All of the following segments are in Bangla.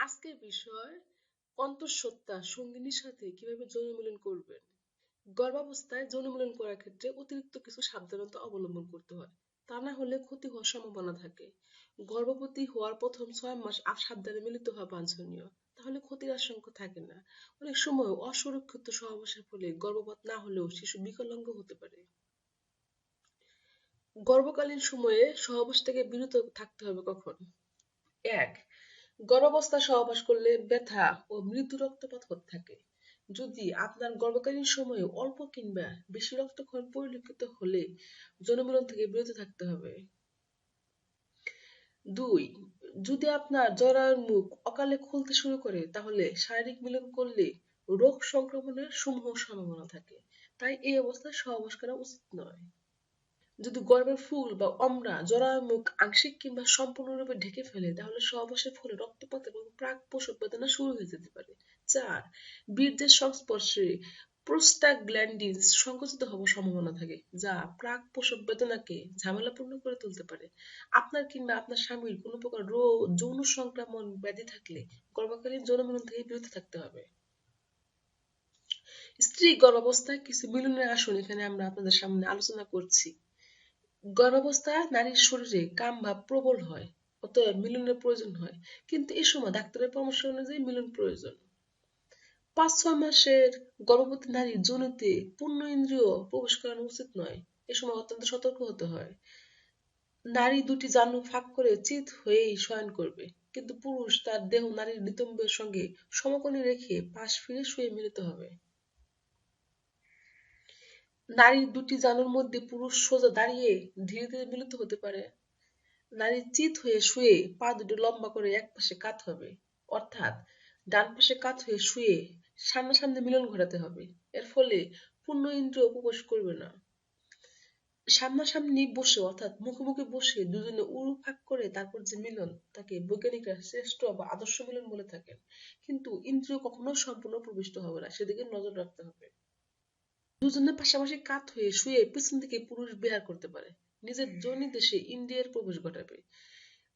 আজকের বিষয়, অন্তঃসত্ত্বা সঙ্গিনীর সাথে কীভাবে যৌন মিলন করবেন? গর্ভাবস্থায় যৌন মিলন করার ক্ষেত্রে অতিরিক্ত কিছু সাবধানতা অবলম্বন করতে হয়। তা না হলে ক্ষতি হওয়ার সম্ভাবনা থাকে। গর্ভবতী হওয়ার প্রথম ছয় মাস সাবধানে মিলিত হওয়া বাঞ্ছনীয়। তাহলে ক্ষতির আশঙ্কা থাকে না। অনেক সময় অসুরক্ষিত সহবাসের ফলে গর্ভপাত না হলেও শিশু বিকলাঙ্গ হতে পারে। গর্ভকালীন সময়ে সহবাস থেকে বিরত থাকতে হবে কখন? এক গর্ভাবস্থায় সহবাস করলে ব্যথা ও মৃদু রক্তপাত হতে থাকে। যদি আপনার গর্ভকালীন সময়ে অল্প কিংবা বেশি রক্তক্ষরণ পরিলক্ষিত হলে যৌনমিলন থেকে বিরত থাকতে হবে। দুই, যদি আপনার জরায়ুর মুখ অকালে খুলতে শুরু করে, তাহলে শারীরিক মিলন করলে রোগ সংক্রমণের সমূহ সম্ভাবনা থাকে। তাই এই অবস্থায় সহবাস করা উচিত নয়। যদি গর্ভের ফুল বা অমরা জরায়ুর মুখ, আংশিক কিংবা সম্পূর্ণরূপে ঢেকে ফেলে, তাহলে সহবাসের ফলে রক্তপাত এবং প্রাক প্রসব বেদনা শুরু হয়ে যেতে পারে। চার, বীর্যের সংস্পর্শে প্রোস্টাগ্ল্যান্ডিন সংকুচিত হওয়ার সম্ভাবনা থাকে, যা প্রাক প্রসব বেদনাকে ঝামেলাপূর্ণ করে তুলতে পারে। আপনার কিংবা আপনার স্বামীর কোনো প্রকার রোগ, যৌন সংক্রমণ, ব্যাধি থাকলে গর্ভকালীন যৌন থেকে বিরত থাকতে হবে। স্ত্রী গর্ভাবস্থায় কিছু মিলনের আসন এখানে আমরা আপনাদের সামনে আলোচনা করছি। গর্ভাবস্থায় নারীর শরীরে কাম ভাব প্রবল হয়, অতএব মিলনের প্রয়োজন হয়। কিন্তু এ সময় ডাক্তারের পরামর্শ অনুযায়ী মিলন প্রয়োজন। পাঁচ, ছয় মাসের গর্ভবতী নারীর যৌনতে পূর্ণ ইন্দ্রিয় প্রবেশ করানো উচিত নয়। এ সময় অত্যন্ত সতর্ক হতে হয়। নারী দুটি জানু ফাঁক করে চিত হয়েই শয়ন করবে। কিন্তু পুরুষ তার দেহ নারীর নিতম্বের সঙ্গে সমকোণে রেখে পাশ ফিরে শুয়ে মিলিত হবে। নারীর দুটি জানুর মধ্যে পুরুষ সোজা দাঁড়িয়ে ধীরে ধীরে মিলিত হতে পারে। নারী চিত হয়ে শুয়ে পা দুটো লম্বা করে এক পাশে কাত হবে। অর্থাৎ ডান পাশে কাত হয়ে শুয়ে সামনাসামনি মিলন ঘটাতে হবে। এর ফলে পূর্ণ ইন্দ্রিয় উপবাস করবে না। সামনাসামনি বসে, অর্থাৎ মুখোমুখি বসে দুজনে উড়ু ফাঁক করে তারপর যে মিলন, তাকে বৈজ্ঞানিকরা শ্রেষ্ঠ বা আদর্শ মিলন বলে থাকেন। কিন্তু ইন্দ্রিয় কখনো সম্পূর্ণ প্রবিষ্ট হবে না, সেদিকে নজর রাখতে হবে। দুজনের পাশাপাশি কাত হয়ে শুয়ে পিছন থেকে পুরুষ বিহার করতে পারে। নিজের জনি দেশে ইন্ডিয়ার প্রবেশ ঘটাবে।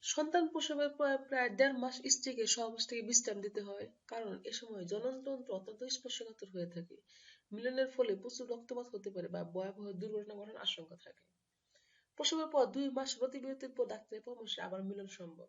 সন্তান প্রসবের পর প্রায় দেড় মাস স্ত্রীকে সহবাস থেকে বিশ্রাম দিতে হয়, কারণ এ সময় জননতন্ত্র অত্যন্ত স্পর্শকাতর হয়ে থাকে। মিলনের ফলে প্রচুর রক্তপাত হতে পারে বা ভয়াবহ দুর্ঘটনা ঘটার আশঙ্কা থাকে। প্রসবের পর দুই মাস প্রতিবিরতির পর ডাক্তারের পরামর্শে আবার মিলন সম্ভব।